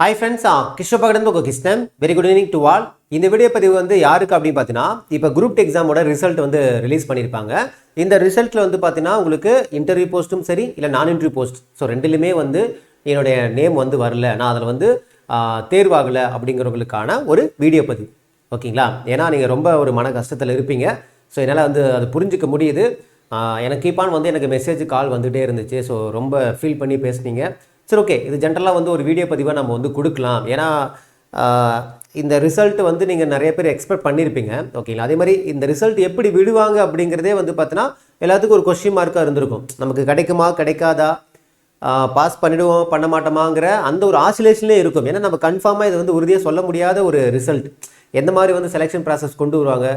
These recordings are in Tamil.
ஹாய் ஃப்ரெண்ட்ஸ் கிருஷ்ணபகடன் உங்கள் Krishnan. Very good evening to all இந்த வீடியோ பதிவு வந்து யாருக்கு அப்படின்னு பார்த்தீங்கன்னா இப்போ குரூப் எக்ஸாமோட ரிசல்ட் வந்து ரிலீஸ் பண்ணியிருப்பாங்க இந்த ரிசல்ட்டில் வந்து பார்த்தீங்கன்னா உங்களுக்கு இன்டர்வியூ போஸ்ட்டும் சரி இல்லை நான் இன்டர்வியூ போஸ்ட் ஸோ ரெண்டுலையுமே வந்து என்னுடைய நேம் வந்து வரல. நான் அதில் வந்து தேர்வாகலை அப்படிங்கிறவங்களுக்கான ஒரு வீடியோ பதிவு. ஓகேங்களா? ஏன்னா நீங்கள் ரொம்ப ஒரு மன கஷ்டத்தில் இருப்பீங்க. ஸோ என்னால் வந்து அது புரிஞ்சிக்க முடியுது. எனக்கு கீப்பான் வந்து எனக்கு மெசேஜ் கால் வந்துகிட்டே இருந்துச்சு. ஸோ ரொம்ப ஃபீல் பண்ணி பேசுனீங்க. சரி ஓகே இது ஜென்ரலாக வந்து ஒரு வீடியோ பதிவாக நம்ம வந்து கொடுக்கலாம். ஏன்னா இந்த ரிசல்ட் வந்து நீங்கள் நிறைய பேர் எக்ஸ்பெக்ட் பண்ணியிருப்பீங்க ஓகேங்களா அதே மாதிரி இந்த ரிசல்ட் எப்படி விடுவாங்க அப்படிங்கிறதே வந்து பார்த்தீங்கன்னா எல்லாத்துக்கும் ஒரு கொஸ்டின் மார்க்காக இருந்திருக்கும். நமக்கு கிடைக்குமா கிடைக்காதா? பாஸ் பண்ணிடுவோம் பண்ண மாட்டோமாங்கிற அந்த ஒரு ஆசிலேஷன்லேயே இருக்கும். ஏன்னா நம்ம கன்ஃபார்மாக இது வந்து உறுதியாக சொல்ல முடியாத ஒரு ரிசல்ட் எந்த மாதிரி வந்து செலெக்ஷன் ப்ராசஸ் கொண்டு வருவாங்க?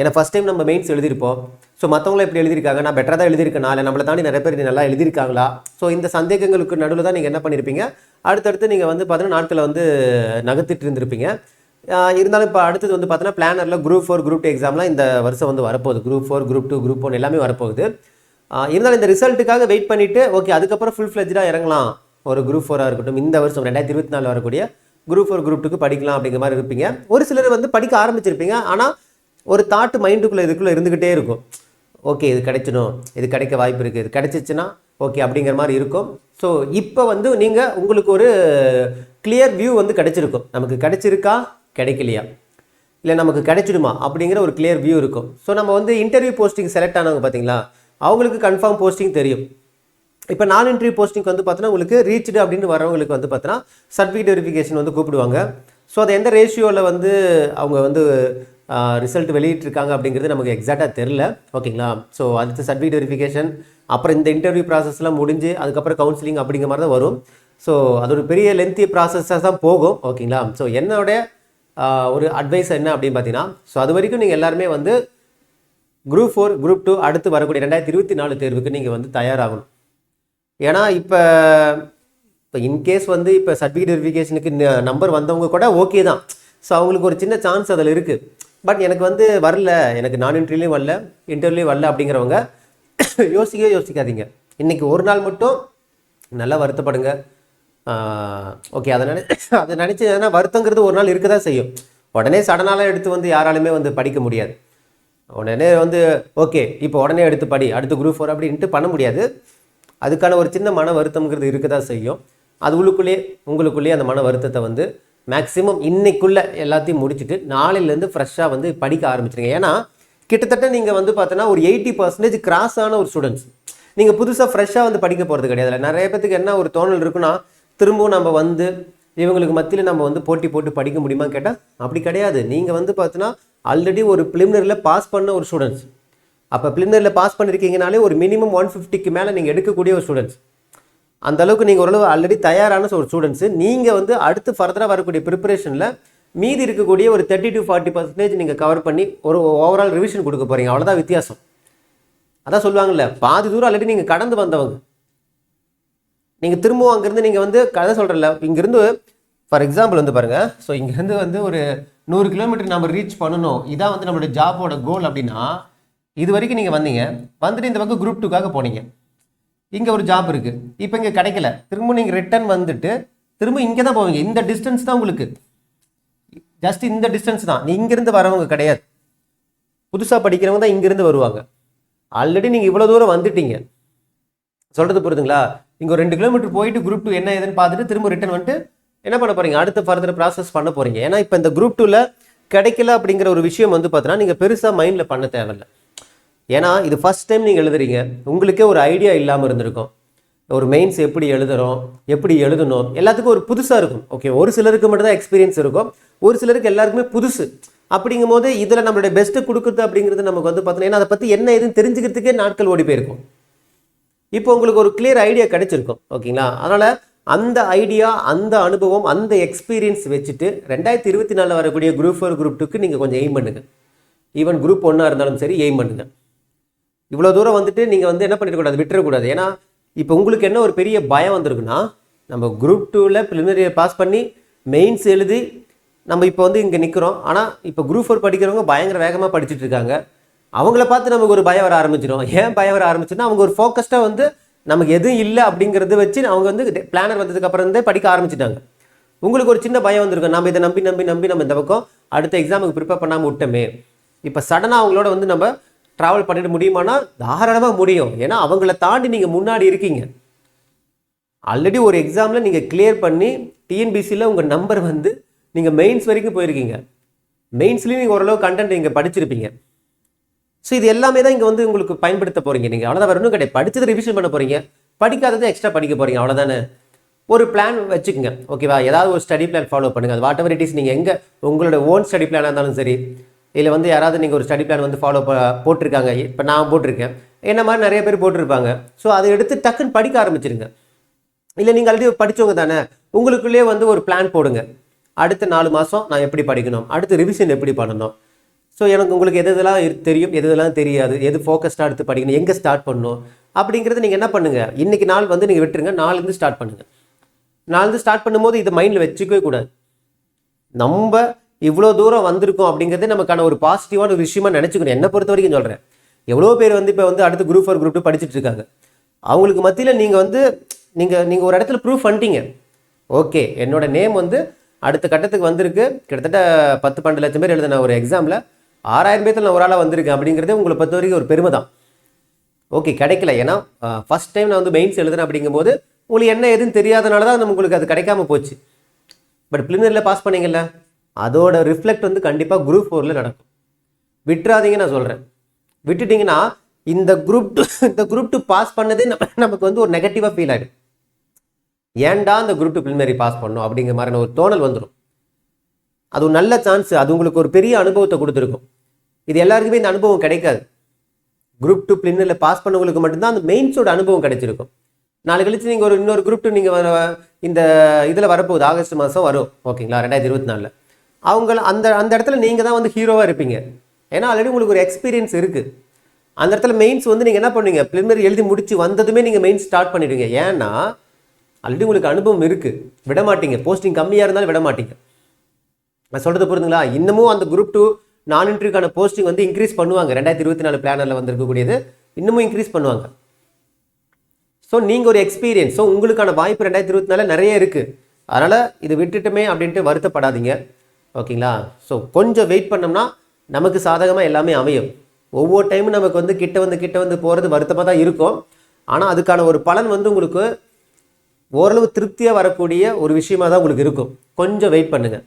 ஏன்னா ஃபஸ்ட் டைம் நம்ம மெயின்ஸ் எழுதியிருப்போம். ஸோ மற்றவங்களும் எப்படி எழுதியிருக்காங்க? நான் பெட்டராக தான் எழுதியிருக்கேனா. இல்லை நம்மளை தாண்டி நிறைய பேர் நல்லா எழுதியிருக்காங்களா? ஸோ இந்த சந்தேகங்களுக்கு நடுவில் தான் நீங்கள் என்ன பண்ணியிருப்பீங்க அடுத்தடுத்து நீங்கள் வந்து பார்த்தீங்கன்னா நாட்களை வந்து நகர்த்திட்டு இருந்திருப்பீங்க. இருந்தாலும் இப்போ அடுத்தது வந்து பார்த்தீங்கன்னா பிளானரில் குரூப் ஃபோர் குரூப் டூ எக்ஸாம்லாம் இந்த வருஷம் வந்து வரப்போகுது. Group four group two group one எல்லாமே வரப்போகுது. இருந்தாலும் இந்த ரிசல்ட்டுக்காக வெயிட் பண்ணிவிட்டு ஓகே அதுக்கப்புறம் ஃபுல் ஃப்ளெஜாக இறங்கலாம். ஒரு குரூப் ஃபோராக இருக்கட்டும் இந்த வருஷம் ரெண்டாயிரத்தி இருபத்தி நாலு வரக்கூடிய குரூப் ஃபோர் குரூப் டூக்கு படிக்கலாம் அப்படிங்கிற மாதிரி இருப்பீங்க. ஒரு சிலர் வந்து படிக்க ஆரம்பிச்சிருப்பீங்க. ஆனால் ஒரு தாட்டு மைண்டுக்குள்ளே இதுக்குள்ளே இருந்துக்கிட்டே இருக்கும். ஓகே இது கிடைச்சிடும் இது கிடைக்க வாய்ப்பு இருக்குது இது கிடைச்சிச்சுன்னா ஓகே அப்படிங்கிற மாதிரி இருக்கும். ஸோ இப்போ வந்து நீங்கள் உங்களுக்கு ஒரு கிளியர் வியூ வந்து கிடைச்சிருக்கும். நமக்கு கிடைச்சிருக்கா கிடைக்கலையா? இல்லை நமக்கு கிடைச்சிடுமா? அப்படிங்கிற ஒரு கிளியர் வியூ இருக்கும். ஸோ நம்ம வந்து இன்டர்வியூ போஸ்டிங் செலக்ட் ஆனவங்க பார்த்தீங்களா? அவங்களுக்கு கன்ஃபார்ம் போஸ்டிங் தெரியும். இப்போ நான் இன்டர்வியூ போஸ்டிங் வந்து பார்த்தோன்னா உங்களுக்கு ரீச்டு அப்படின்னு வரவங்களுக்கு வந்து பார்த்தோன்னா சர்டிஃபிகேட் வெரிஃபிகேஷன் வந்து கூப்பிடுவாங்க. ஸோ அது எந்த ரேஷியோவில் வந்து அவங்க வந்து ரிசல்ட் வெளியிட்டிருக்காங்க அப்படிங்கிறது நமக்கு எக்ஸாக்டாக தெரில ஓகேங்களா? ஸோ அடுத்து சர்டிஃபிகேட் வெரிஃபிகேஷன் அப்புறம் இந்த இன்டர்வியூ ப்ராசஸ்லாம் முடிஞ்சு அதுக்கப்புறம் கவுன்சிலிங் அப்படிங்கிற மாதிரி தான் வரும். ஸோ அது ஒரு பெரிய லென்த்தி ப்ராசஸாக தான் போகும். ஓகேங்களா? ஸோ என்னோட ஒரு அட்வைஸ் என்ன அப்படின்னு பார்த்தீங்கன்னா ஸோ அது வரைக்கும் நீங்கள் எல்லாருமே வந்து குரூப் ஃபோர் குரூப் டூ அடுத்து வரக்கூடிய ரெண்டாயிரத்தி இருபத்தி நாலு தேர்வுக்கு நீங்கள் வந்து தயாராகணும். ஏன்னா இப்போ இப்போ இன்கேஸ் வந்து இப்போ சர்டிஃபிகேட் வெரிஃபிகேஷனுக்கு நம்பர் வந்தவங்க கூட ஓகே தான். ஸோ அவங்களுக்கு ஒரு சின்ன சான்ஸ் அதில் இருக்குது பட் எனக்கு வந்து வரல. எனக்கு நான் இன்டர்வியூலையும் வரல இன்டர்வியூலையும் வரல அப்படிங்கிறவங்க யோசிக்கவே யோசிக்காதீங்க. இன்றைக்கி ஒரு நாள் மட்டும் நல்லா வருத்தப்படுங்க. ஓகே அதை நினை அதை நினச்சி ஏன்னா வருத்தங்கிறது ஒரு நாள் இருக்க தான் செய்யும். உடனே சடனாலாம் எடுத்து வந்து யாராலுமே வந்து படிக்க முடியாது. உடனே வந்து ஓகே இப்போ உடனே எடுத்து படி அடுத்து குரூப் ஃபோர் அப்படின்ட்டு பண்ண முடியாது. அதுக்கான ஒரு சின்ன மன வருத்தம்ங்கிறது இருக்க தான் செய்யும். அது உள்ளுக்குள்ளேயே உங்களுக்குள்ளேயே அந்த மன வருத்தத்தை வந்து மேக்ஸிமம் இன்றைக்குள்ளே எல்லாத்தையும் முடிச்சுட்டு நாளையிலேருந்து ஃப்ரெஷ்ஷாக வந்து படிக்க ஆரம்பிச்சிருங்க. ஏன்னா கிட்டத்தட்ட நீங்கள் வந்து பார்த்தோன்னா ஒரு எயிட்டி பர்சன்டேஜ் கிராஸ் ஆன ஒரு ஸ்டூடெண்ட்ஸ் நீங்கள் புதுசாக ஃப்ரெஷ்ஷாக வந்து படிக்க போகிறது கிடையாது. நிறைய பேத்துக்கு என்ன ஒரு தோணல் இருக்குன்னா திரும்பவும் நம்ம வந்து இவங்களுக்கு மத்தியில் நம்ம வந்து போட்டி போட்டு படிக்க முடியுமா கேட்டால் அப்படி கிடையாது. நீங்கள் வந்து பார்த்தோன்னா ஆல்ரெடி ஒரு ப்ரிலிமினரியில் பாஸ் பண்ண ஒரு ஸ்டூடெண்ட்ஸ் அப்போ ப்ரிலிமினரியில் பாஸ் பண்ணியிருக்கீங்கனாலே ஒரு மினிமம் ஒன் ஃபிஃப்டிக்கு மேலே நீங்கள் எடுக்கக்கூடிய ஒரு ஸ்டூடெண்ட்ஸ் அந்த அளவுக்கு நீங்கள் ஓரளவு ஆல்ரெடி தயாரான ஒரு ஸ்டூடெண்ட்ஸு நீங்கள் வந்து அடுத்து ஃபர்தராக வரக்கூடிய ப்ரிப்பரேஷனில் மீதி இருக்கக்கூடிய ஒரு தேர்ட்டி டு ஃபார்ட்டி பர்சன்டேஜ் நீங்கள் கவர் பண்ணி ஒரு ஓவரால் ரிவிஷன் கொடுக்க போகிறீங்க அவ்வளோதான் வித்தியாசம். அதான் சொல்லுவாங்கல்ல பாதி தூரம் ஆல்ரெடி நீங்கள் கடந்து வந்தவங்க. நீங்கள் திரும்பவும் அங்கேருந்து நீங்கள் வந்து கதை சொல்கிறல இங்கேருந்து ஃபார் எக்ஸாம்பிள் வந்து பாருங்கள் ஸோ இங்கேருந்து வந்து ஒரு நூறு கிலோமீட்டர் நம்ம ரீச் பண்ணணும். இதான் வந்து நம்மளோட ஜாபோட கோல் அப்படின்னா இது வரைக்கும் நீங்கள் வந்தீங்க. வந்துட்டு இந்த பக்கம் குரூப் டூக்காக போனீங்க. இங்கே ஒரு ஜாப் இருக்குது இப்போ இங்கே கிடைக்கல. திரும்ப நீங்கள் ரிட்டர்ன் வந்துட்டு திரும்ப இங்கே தான் போவீங்க. இந்த டிஸ்டன்ஸ் தான் உங்களுக்கு. ஜஸ்ட் இந்த டிஸ்டன்ஸ் தான். நீ இங்கேருந்து வரவங்க கிடையாது. புதுசாக படிக்கிறவங்க தான் இங்கேருந்து வருவாங்க. ஆல்ரெடி நீங்கள் இவ்வளோ தூரம் வந்துட்டீங்க. சொல்கிறது புரியுதுங்களா? இங்கே ஒரு ரெண்டு கிலோமீட்டர் போயிட்டு குரூப் டூ என்ன ஏதுன்னு பார்த்துட்டு திரும்ப ரிட்டர்ன் வந்துட்டு என்ன பண்ண போகிறீங்க அடுத்த ஃபர்தர் ப்ராசஸ் பண்ண போகிறீங்க ஏன்னா இப்போ இந்த குரூப் டூவில் கிடைக்கல அப்படிங்கிற ஒரு விஷயம் வந்து பார்த்தீங்கன்னா நீங்கள் பெருசாக மைண்டில் பண்ண தேவையில்லை. ஏன்னா இது ஃபர்ஸ்ட் டைம் நீங்கள் எழுதுறீங்க. உங்களுக்கே ஒரு ஐடியா இல்லாமல் இருந்திருக்கும். ஒரு மெயின்ஸ் எப்படி எழுதுறோம் எப்படி எழுதணும் எல்லாத்துக்கும் ஒரு புதுசாக இருக்கும். ஓகே ஒரு சிலருக்கு மட்டும்தான் எக்ஸ்பீரியன்ஸ் இருக்கும். ஒரு சிலருக்கு எல்லாருக்குமே புதுசு. அப்படிங்கும் போது இதில் நம்மளுடைய பெஸ்ட்டு கொடுக்குறது அப்படிங்கிறது நமக்கு வந்து பார்த்தோன்னா ஏன்னா அதை பற்றி என்ன ஏதுன்னு தெரிஞ்சுக்கிறதுக்கே நாட்கள் ஓடி போயிருக்கும். இப்போ உங்களுக்கு ஒரு கிளியர் ஐடியா கிடைச்சிருக்கும். ஓகேங்களா அதனால் அந்த ஐடியா அந்த அனுபவம் அந்த எக்ஸ்பீரியன்ஸ் வச்சுட்டு ரெண்டாயிரத்தி இருபத்தி நாலில் வரக்கூடிய குரூப் ஃபோர் குரூப் டூக்கு நீங்கள் கொஞ்சம் எய்ம் பண்ணுங்கள் ஈவன் குரூப் ஒன்றா இருந்தாலும் சரி எய்ம் பண்ணுங்கள் இவ்வளோ தூரம் வந்துட்டு நீங்கள் வந்து என்ன பண்ணிடக்கூடாது விட்டுறக்கூடாது ஏன்னா இப்போ உங்களுக்கு என்ன ஒரு பெரிய பயம் வந்திருக்குன்னா நம்ம குரூப் டூவில் ப்ரிலிமினரியை பாஸ் பண்ணி மெயின்ஸ் எழுதி நம்ம இப்போ வந்து இங்கே நிற்கிறோம் ஆனால் இப்போ குரூப் ஃபோர் படிக்கிறவங்க பயங்கர வேகமாக படிச்சுட்டு இருக்காங்க. அவங்கள பார்த்து நமக்கு ஒரு பயம் வர ஆரம்பிச்சிடும் ஏன் பயம் வர ஆரம்பிச்சுன்னா அவங்க ஒரு ஃபோக்கஸ்டாக வந்து நமக்கு எதுவும் இல்லை அப்படிங்கிறத வச்சு அவங்க வந்து பிளானர் வந்ததுக்கப்புறம் இருந்தே படிக்க ஆரம்பிச்சிட்டாங்க. உங்களுக்கு ஒரு சின்ன பயம் வந்திருக்கும். நம்ம இதை நம்பி நம்பி நம்பி நம்ம இந்த பக்கம் அடுத்த எக்ஸாமுக்கு ப்ரிப்பேர் பண்ணாமல் விட்டோமே. இப்போ சடனாக அவங்களோட வந்து நம்ம ட்ராவல் பண்ணிட முடியுமானா? தாராளமாக முடியும். ஏன்னா அவங்கள தாண்டி நீங்கள் முன்னாடி இருக்கீங்க. ஆல்ரெடி ஒரு எக்ஸாமில் நீங்கள் கிளியர் பண்ணி டிஎன்பிசியில் உங்கள் நம்பர் வந்து நீங்கள் மெயின்ஸ் வரைக்கும் போயிருக்கீங்க. மெயின்ஸ்லேயும் நீங்கள் ஓரளவு கண்டென்ட் நீங்கள் படிச்சிருப்பீங்க. ஸோ இது எல்லாமே தான் இங்கே வந்து உங்களுக்கு பயன்படுத்த போகிறீங்க நீங்கள் அவ்வளோதான் வரணும் கிடையாது. படித்தது ரிவிஷன் பண்ண போகிறீங்க படிக்காததை எக்ஸ்ட்ரா படிக்க போகிறீங்க அவ்வளோதானே ஒரு பிளான் வச்சுக்கோங்க. ஓகேவா ஏதாவது ஒரு ஸ்டடி பிளான் ஃபாலோ பண்ணுங்கள் அது வாட் எவர் இட் இஸ் நீங்கள் எங்கே உங்களோட ஓன் ஸ்டடி பிளானாக இருந்தாலும் சரி இல்லை வந்து யாராவது நீங்கள் ஒரு ஸ்டடி பிளான் வந்து ஃபாலோ போட்டிருக்காங்க. இப்போ நான் போட்டிருக்கேன். என்ன மாதிரி நிறைய பேர் போட்டிருப்பாங்க. ஸோ அதை எடுத்து டக்குன்னு படிக்க ஆரம்பிச்சிருங்க. இல்லை நீங்கள் ஆல்ரெடி படித்தவங்க தானே. உங்களுக்குள்ளேயே வந்து ஒரு பிளான் போடுங்க. அடுத்த நாலு மாதம் நான் எப்படி படிக்கணும்? அடுத்து ரிவிஷன் எப்படி பண்ணணும்? ஸோ எனக்கு உங்களுக்கு எது எதெல்லாம் தெரியும்? எது எதெல்லாம் தெரியாது? எது ஃபோக்கஸ்டாக எடுத்து படிக்கணும்? எங்கே ஸ்டார்ட் பண்ணணும்? அப்படிங்கிறத நீங்கள் என்ன பண்ணுங்கள் இன்றைக்கி நாள் வந்து நீங்கள் விட்டுருங்க. நாலுலேருந்து ஸ்டார்ட் பண்ணுங்கள் நாலுலேருந்து ஸ்டார்ட் பண்ணும்போது இதை மைண்டில் வச்சுக்கவே கூடாது. நம்ம இவ்வளோ தூரம் வந்திருக்கோம் அப்படிங்கிறது நமக்கான ஒரு பாசிட்டிவான ஒரு விஷயமா நினச்சிக்கணும். என்னை பொறுத்த வரைக்கும் சொல்கிறேன் எவ்வளோ பேர் வந்து இப்போ வந்து அடுத்து குரூப் ஃபோர் குரூப் டூ படிச்சுட்டு இருக்காங்க. அவங்களுக்கு மத்தியில் நீங்கள் வந்து நீங்கள் நீங்கள் ஒரு இடத்துல ப்ரூவ் பண்ணிட்டீங்க. ஓகே என்னோட நேம் வந்து அடுத்த கட்டத்துக்கு வந்திருக்கு. கிட்டத்தட்ட பத்து பன்னெண்டு லட்சம் பேர் எழுதின ஒரு எக்ஸாமில் ஆறாயிரம் பேர்த்தில் நான் ஒரு ஆளாக வந்திருக்கேன் அப்படிங்கிறதே உங்களை பொறுத்த வரைக்கும் ஒரு பெருமை தான். ஓகே கிடைக்கல. ஏன்னா ஃபர்ஸ்ட் டைம் நான் வந்து மெயின்ஸ் எழுதுனேன் அப்படிங்கும்போது உங்களுக்கு என்ன எதுன்னு தெரியாதனால தான் உங்களுக்கு அது கிடைக்காம போச்சு. பட் பிளினரில் பாஸ் பண்ணீங்கல்ல? அதோட ரிஃப்ளெக்ட் வந்து கண்டிப்பாக குரூப் ஃபோரில் நடக்கும். விட்டுறாதீங்க நான் சொல்கிறேன் விட்டுட்டிங்கன்னா இந்த குரூப் டூ இந்த குரூப் டூ பாஸ் பண்ணதே நம்ம நமக்கு வந்து ஒரு நெகட்டிவாக ஃபீல் ஆகிடும் ஏன்டா இந்த குரூப் டூ பிளிமரி பாஸ் பண்ணோம் அப்படிங்கிற மாதிரியான ஒரு தோணல் வந்துடும் அது ஒரு நல்ல சான்ஸ் அது உங்களுக்கு ஒரு பெரிய அனுபவத்தை கொடுத்துருக்கும். இது எல்லாருக்குமே இந்த அனுபவம் கிடைக்காது. குரூப் டூ பிளினரில் பாஸ் பண்ணவங்களுக்கு மட்டும்தான் அந்த மெயின்ஸோட அனுபவம் கிடைச்சிருக்கும். நாளை கழிச்சு நீங்கள் ஒரு இன்னொரு குரூப் டூ நீங்கள் வர இந்த இதில் வரப்போகுது ஆகஸ்ட் மாதம் வரும். ஓகேங்களா? ரெண்டாயிரத்தி இருபத்தி நாலில். அவங்கள அந்த அந்த இடத்துல நீங்கள் தான் வந்து ஹீரோவாக இருப்பீங்க. ஏன்னா ஆல்ரெடி உங்களுக்கு ஒரு எக்ஸ்பீரியன்ஸ் இருக்குது அந்த இடத்துல மெயின்ஸ் வந்து நீங்கள் என்ன பண்ணுவீங்க? பிளினரி எழுதி முடிச்சு வந்ததுமே நீங்கள் மெயின்ஸ் ஸ்டார்ட் பண்ணிடுவீங்க. ஏன்னா ஆல்ரெடி உங்களுக்கு அனுபவம் இருக்குது விட மாட்டீங்க. போஸ்டிங் கம்மியாக இருந்தாலும் விட மாட்டீங்க. நான் சொல்கிறது புரியுதுங்களா இன்னமும் அந்த குரூப் டூ நான் இன்டர்வியூக்கான போஸ்டிங் வந்து இன்க்ரீஸ் பண்ணுவாங்க. ரெண்டாயிரத்தி இருபத்தி நாலு பிளானரில் வந்திருக்கக்கூடியது. இன்னமும் இன்க்ரீஸ் பண்ணுவாங்க. ஸோ நீங்கள் ஒரு எக்ஸ்பீரியன்ஸ் ஸோ உங்களுக்கான வாய்ப்பு ரெண்டாயிரத்தி இருபத்தி நாலில் நிறைய இருக்குது அதனால் இது விட்டுட்டுமே அப்படின்ட்டு வருத்தப்படாதீங்க. ஓகேங்களா? ஸோ கொஞ்சம் வெயிட் பண்ணோம்னா நமக்கு சாதகமாக எல்லாமே அமையும். ஒவ்வொரு டைமும் நமக்கு வந்து கிட்ட வந்து கிட்ட வந்து போகிறது வருத்தமாக தான் இருக்கும். ஆனால் அதுக்கான ஒரு பலன் வந்து உங்களுக்கு ஓரளவு திருப்தியாக வரக்கூடிய ஒரு விஷயமாக தான் உங்களுக்கு இருக்கும். கொஞ்சம் வெயிட் பண்ணுங்கள்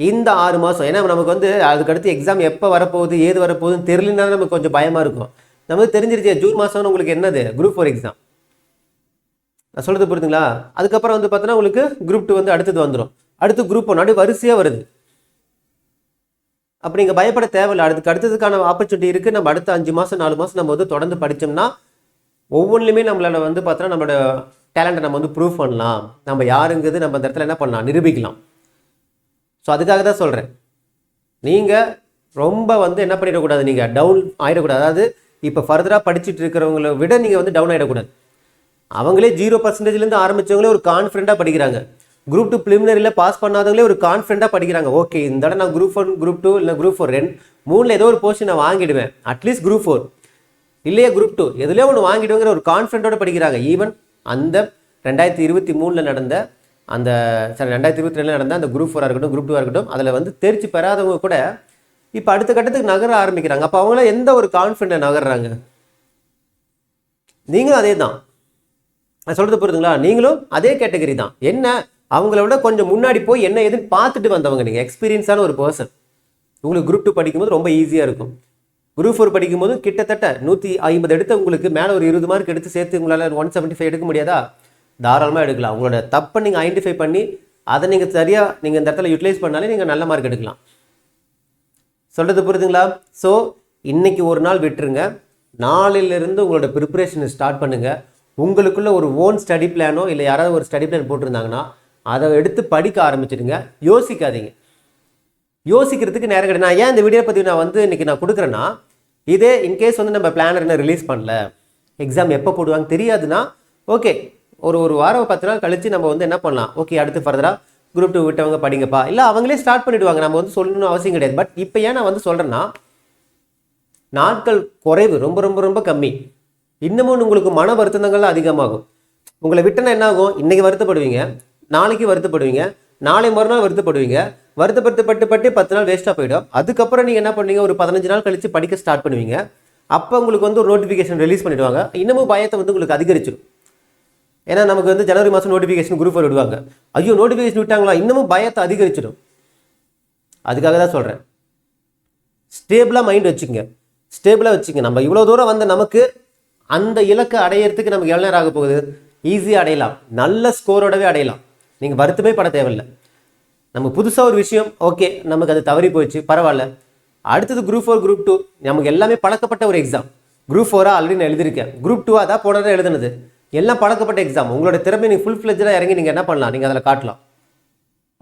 இந்த ஆறு மாதம் ஏன்னா நமக்கு வந்து அதுக்கடுத்து எக்ஸாம் எப்போ வரப்போகுது ஏது வரப்போகுதுன்னு தெரியலனா நமக்கு கொஞ்சம் பயமாக இருக்கும். நமக்கு தெரிஞ்சிருச்சு ஜூன் மாதம்னு உங்களுக்கு என்னது? குரூப் ஃபோர் எக்ஸாம் நான் சொல்கிறது புரியுதுங்களா? அதுக்கப்புறம் வந்து பார்த்தோன்னா உங்களுக்கு குரூப் டூ வந்து அடுத்தது வந்துடும் அடுத்து குரூப் ஒன் அப்படியே வரிசையாக வருது. அப்போ நீங்கள் பயப்பட தேவையில்லை. அதுக்கு அடுத்ததுக்கான ஆப்பர்ச்சுனிட்டி இருக்குது நம்ம அடுத்த அஞ்சு மாதம் நாலு மாதம் நம்ம வந்து தொடர்ந்து படித்தோம்னா ஒவ்வொன்றுலையுமே நம்மளால் வந்து பார்த்தோன்னா நம்மளோட டேலண்ட்டை நம்ம வந்து ப்ரூவ் பண்ணலாம். நம்ம யாருங்கிறது நம்ம அந்த இடத்துல என்ன பண்ணலாம்? நிரூபிக்கலாம். ஸோ அதுக்காக தான் சொல்கிறேன் நீங்கள் ரொம்ப வந்து என்ன பண்ணிடக்கூடாது? நீங்கள் டவுன் ஆகிடக்கூடாது அதாவது இப்போ ஃபர்தராக படிச்சுட்டு இருக்கிறவங்கள விட நீங்கள் வந்து டவுன் ஆகிடக்கூடாது அவங்களே ஜீரோ பர்சன்டேஜ்லேருந்து ஆரம்பிச்சவங்களே ஒரு கான்ஃபிடண்ட்டாக படிக்கிறாங்க. குரூப் டூ ப்ரிலிமினரியில் பாஸ் பண்ணாதவங்களே ஒரு கான்ஃபிடண்ட்டாக படிக்கிறாங்க. ஓகே இந்த தடவை நான் குரூப் ஒன் குரூப் டூ இல்லை குரூப் ஃபோர் ரெண்டு மூணில் ஏதோ ஒரு போஸ்ட் நான் வாங்கிடுவேன். அட்லீஸ்ட் குரூப் ஃபோர் இல்லையா குரூப் டூ எதுலேயோ ஒன்று வாங்கிடுவேங்கிற ஒரு கான்ஃபிடண்ட்டோட படிக்கிறாங்க. ஈவன் அந்த ரெண்டாயிரத்தி இருபத்தி மூணில் நடந்த அந்த சரி ரெண்டாயிரத்தி இருபத்தி ரெண்டில் நடந்த அந்த குரூப் ஃபோராக இருக்கட்டும் குரூப் டூவாக இருக்கட்டும் அதில் வந்து தேர்ச்சி பெறாதவங்க கூட இப்போ அடுத்த கட்டத்துக்கு நகர ஆரம்பிக்கிறாங்க. அப்போ அவங்கள எந்த ஒரு கான்ஃபிடென்ட் நகர்றாங்க? நீங்களும் அதே தான் நான் சொல்கிறது புரியுதுங்களா? நீங்களும் அதே கேட்டகரி தான். என்ன அவங்கள விட கொஞ்சம் முன்னாடி போய் என்ன ஏதுன்னு பார்த்துட்டு வந்தவங்க நீங்கள் எக்ஸ்பீரியன்ஸான ஒரு பர்சன் உங்களுக்கு குரூப் டூ படிக்கும்போது ரொம்ப ஈஸியாக இருக்கும். குரூப் ஃபோர் படிக்கும்போது கிட்டத்தட்ட நூற்றி ஐம்பது எடுத்து உங்களுக்கு மேலே ஒரு இருபது மார்க் எடுத்து சேர்த்து உங்களால் ஒன் செவன்ட்டி ஃபைவ் எடுக்க முடியாதா? தாராளமாக எடுக்கலாம். உங்களோட தப்பை நீங்கள் ஐடென்டிஃபை பண்ணி அதை நீங்கள் சரியாக நீங்கள் இந்த இடத்துல யூட்டிலைஸ் பண்ணாலே நீங்கள் நல்ல மார்க் எடுக்கலாம். சொல்கிறது புரியுதுங்களா? ஸோ இன்றைக்கி ஒரு நாள் விட்டுருங்க. நாளிலிருந்து உங்களோட ப்ரிப்பரேஷனை ஸ்டார்ட் பண்ணுங்கள் உங்களுக்குள்ள ஒரு ஓன் ஸ்டடி பிளானோ இல்லை யாராவது ஒரு ஸ்டடி பிளான் போட்டிருந்தாங்கன்னா அதை எடுத்து படிக்க ஆரம்பிச்சிடுங்க. யோசிக்காதீங்க. யோசிக்கிறதுக்கு நேரம் கிடையாது. நான் ஏன் இந்த வீடியோ பதிவு நான் வந்து இன்றைக்கி நான் கொடுக்குறேன்னா இதே இன்கேஸ் வந்து நம்ம பிளானர் என்ன ரிலீஸ் பண்ணல. எக்ஸாம் எப்போ போடுவாங்க தெரியாதுன்னா ஓகே ஒரு ஒரு வாரம் பத்து நாள் கழித்து நம்ம வந்து என்ன பண்ணலாம்? ஓகே அடுத்து ஃபர்தராக குரூப் டூ விட்டவங்க படிங்கப்பா. இல்லை அவங்களே ஸ்டார்ட் பண்ணிவிடுவாங்க நம்ம வந்து சொல்லணும்னு அவசியம் கிடையாது. பட் இப்போ ஏன் நான் வந்து சொல்கிறேன்னா நாட்கள் குறைவு ரொம்ப ரொம்ப ரொம்ப கம்மி. இன்னமும் உங்களுக்கு மன வருத்தங்கள் அதிகமாகும். உங்களை விட்டனா என்ன ஆகும் இன்னைக்கு வருத்தப்படுவீங்க. நாளைக்கு வருத்தப்படுவீங்க. நாளை மறுநாள் வருத்தப்படுவீங்க. வருத்தப்பட்டு பட்டு பட்டு பத்து நாள் வேஸ்ட்டாக போயிடும். அதுக்கப்புறம் நீங்கள் என்ன பண்ணுவீங்க? ஒரு பதினஞ்சு நாள் கழித்து படிக்க ஸ்டார்ட் பண்ணுவீங்க. அப்போ உங்களுக்கு வந்து ஒரு நோட்டிஃபிகேஷன் ரிலீஸ் பண்ணிவிடுவாங்க இன்னமும் பயத்தை வந்து உங்களுக்கு அதிகரிச்சிடும் ஏன்னா நமக்கு வந்து ஜனவரி மாதம் நோட்டிஃபிகேஷன் குரூப் விடுவாங்க. ஐயோ நோட்டிஃபிகேஷன் விட்டாங்களா? இன்னமும் பயத்தை அதிகரிச்சிடும் அதுக்காக தான் சொல்கிறேன் ஸ்டேபிளாக மைண்ட் வச்சுக்கங்க. ஸ்டேபிளாக வச்சுங்க நம்ம இவ்வளோ தூரம் வந்த நமக்கு அந்த இலக்கை அடையிறதுக்கு நமக்கு எவ்வளோ நேரம் ஆக போகுது? ஈஸியாக அடையலாம். நல்ல ஸ்கோரோடவே அடையலாம். நீங்கள் வருத்தமே பட தேவையில்லை. நமக்கு புதுசாக ஒரு விஷயம் ஓகே நமக்கு அது தவறி போயிடுச்சு பரவாயில்ல. அடுத்தது குரூப் ஃபோர் குரூப் டூ நமக்கு எல்லாமே பழக்கப்பட்ட ஒரு எக்ஸாம் குரூப் ஃபோராக ஆல்ரெடி நான் எழுதியிருக்கேன். குரூப் டூ அதான் போன எழுதுனது. எல்லாம் பழக்கப்பட்ட எக்ஸாம் உங்களோட திறமை நீங்கள் ஃபுல் ஃப்ளெஜாக இறங்கி நீங்கள் என்ன பண்ணலாம்? நீங்கள் அதில் காட்டலாம்.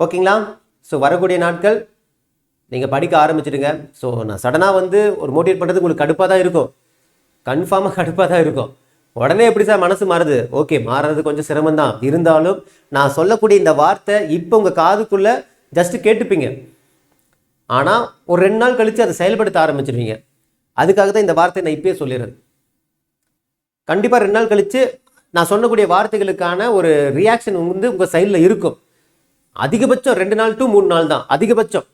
ஓகேங்களா? ஸோ வரக்கூடிய நாட்கள் நீங்கள் படிக்க ஆரம்பிச்சிடுங்க. ஸோ நான் சடனாக வந்து ஒரு மோட்டிவேட் பண்ணுறது உங்களுக்கு கடுப்பாக தான் இருக்கும். கன்ஃபார்மாக கடுப்பாக தான் இருக்கும். உடனே எப்படி சார் மனசு மாறுது? ஓகே மாறுறது கொஞ்சம் சிரமம் தான் இருந்தாலும் நான் சொல்லக்கூடிய இந்த வார்த்தை இப்போ உங்கள் காதுக்குள்ளே ஜஸ்ட் கேட்டுப்பீங்க. ஆனால் ஒரு ரெண்டு நாள் கழித்து அதை செயல்படுத்த ஆரம்பிச்சிருவீங்க. அதுக்காக தான் இந்த வார்த்தை நான் இப்பயே சொல்லிடுறேன். கண்டிப்பாக ரெண்டு நாள் கழித்து நான் சொல்லக்கூடிய வார்த்தைகளுக்கான ஒரு ரியாக்ஷன் வந்து உங்கள் சைடில் இருக்கும். அதிகபட்சம் ரெண்டு நாள் டு மூணு நாள் தான். அதிகபட்சம்.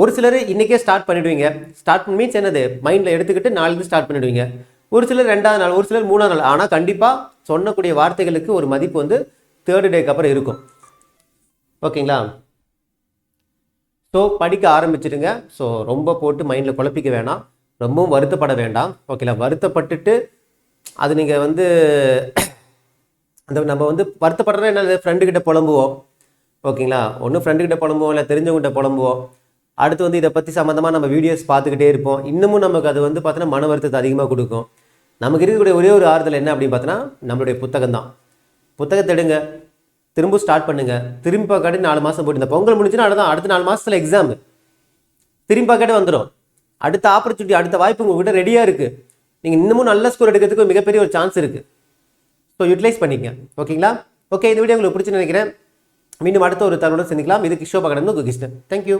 ஒரு சிலர் இன்றைக்கே ஸ்டார்ட் பண்ணிவிடுவீங்க ஸ்டார்ட் மீன்ஸ் என்னது? மைண்டில் எடுத்துக்கிட்டு நாளைக்கு ஸ்டார்ட் பண்ணிடுவீங்க. ஒரு சிலர் ரெண்டாவது நாள் ஒரு சிலர் மூணாவது நாள். ஆனால் கண்டிப்பாக சொன்னக்கூடிய வார்த்தைகளுக்கு ஒரு மதிப்பு வந்து தேர்டு டேக்கு அப்புறம் இருக்கும். ஓகேங்களா? ஸோ படிக்க ஆரம்பிச்சிடுங்க. ஸோ ரொம்ப போட்டு மைண்டில் குழப்பிக்க வேணாம். ரொம்பவும் வருத்தப்பட வேண்டாம். ஓகேங்களா? வருத்தப்பட்டுட்டு அது நீங்கள் வந்து அந்த நம்ம வந்து வருத்தப்படுறது என்ன? ஃப்ரெண்டுக்கிட்ட புலம்புவோம். ஓகேங்களா? ஒன்று ஃப்ரெண்டுக்கிட்ட புலம்புவோம் இல்லை தெரிஞ்சவங்ககிட்ட புலம்புவோம். அடுத்து வந்து இதை பற்றி சம்மந்தமாக நம்ம வீடியோஸ் பார்த்துக்கிட்டே இருப்போம். இன்னமும் நமக்கு அது வந்து பார்த்தீங்கன்னா மன வருத்தத்தை அதிகமாக கொடுக்கும். நமக்கு இருக்கக்கூடிய ஒரே ஒரு ஆறுதல் என்ன அப்படின்னு பார்த்தோன்னா நம்மளுடைய புத்தகம் தான் புத்தகத்தை எடுங்க. திரும்ப ஸ்டார்ட் பண்ணுங்கள் திரும்பி கடை நாலு மாதம் போட்டு இந்த பொங்கல் முடிஞ்சுன்னா அடுத்த அடுத்த நாலு மாதத்தில் எக்ஸாம் திரும்பி பார்க்காட்டி வந்துடும் அடுத்த ஆப்பர்ச்சுனிட்டி அடுத்த வாய்ப்பு உங்கள்கிட்ட ரெடியாக இருக்குது நீங்கள் இன்னமும் நல்ல ஸ்கோர் எடுக்கிறதுக்கு ஒரு மிகப்பெரிய ஒரு சான்ஸ் இருக்குது ஸோ யூட்டிலைஸ் பண்ணிக்க ஓகேங்களா ஓகே இந்த வீடியோ உங்களுக்கு பிடிச்சி நினைக்கிறேன். மீண்டும் அடுத்த ஒரு தருணம் சந்திக்கலாம் இது கிஷோ பகடன் உங்கள் கிருஷ்ணன். தேங்க்யூ